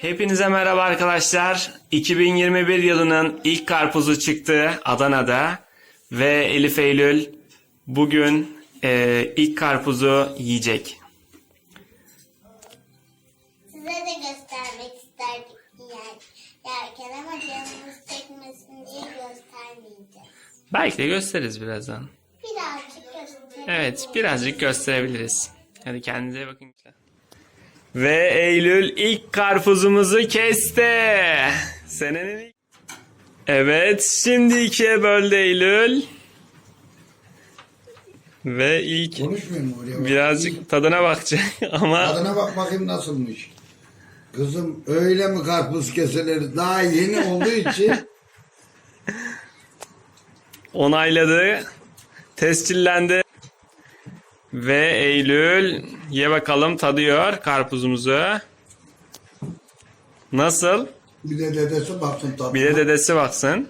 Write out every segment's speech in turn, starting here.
Hepinize merhaba arkadaşlar. 2021 yılının ilk karpuzu çıktı Adana'da ve Elif Eylül bugün e, ilk karpuzu yiyecek. Size de göstermek isterdik yer, yerken ama canımız çekmesin diye göstermeyeceğiz. Belki de gösteririz birazdan. Birazcık gösterelim. Evet, birazcık gösterebiliriz. Hadi kendinize bakın. Ve Eylül ilk karpuzumuzu kesti. Senenin ilk... Evet, şimdi ikiye böldü Eylül. Ve ilk Konuşmuyor mu oraya? bak? birazcık tadına bakacak ama Tadına bak bakayım nasılmış. Kızım öyle mi karpuz keseleri daha yeni olduğu için onayladı. Tescillendi. Ve Eylül ye bakalım tadıyor karpuzumuzu. Nasıl? bir de dedesi baksın tadına. Bir de dedesi baksın.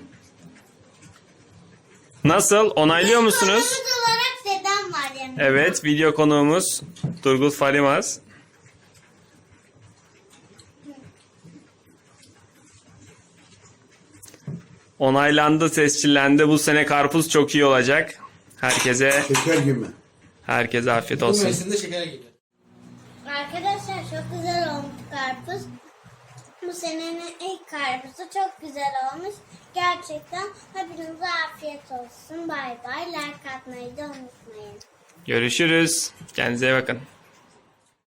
Nasıl? Onaylıyor musunuz? Olarak dedem var yanımda. Evet, video konuğumuz Turgut Farimaz. Onaylandı, tescillendi. Bu sene karpuz çok iyi olacak. Herkese Şeker gibi. Herkese afiyet Bu olsun. mevsimde şeker gibi. Arkadaşlar çok güzel olmuş karpuz. Bu senenin ilk karpuzu çok güzel olmuş. Gerçekten hepinize afiyet olsun. Bay bay. Like atmayı da unutmayın. Görüşürüz. Kendinize iyi bakın.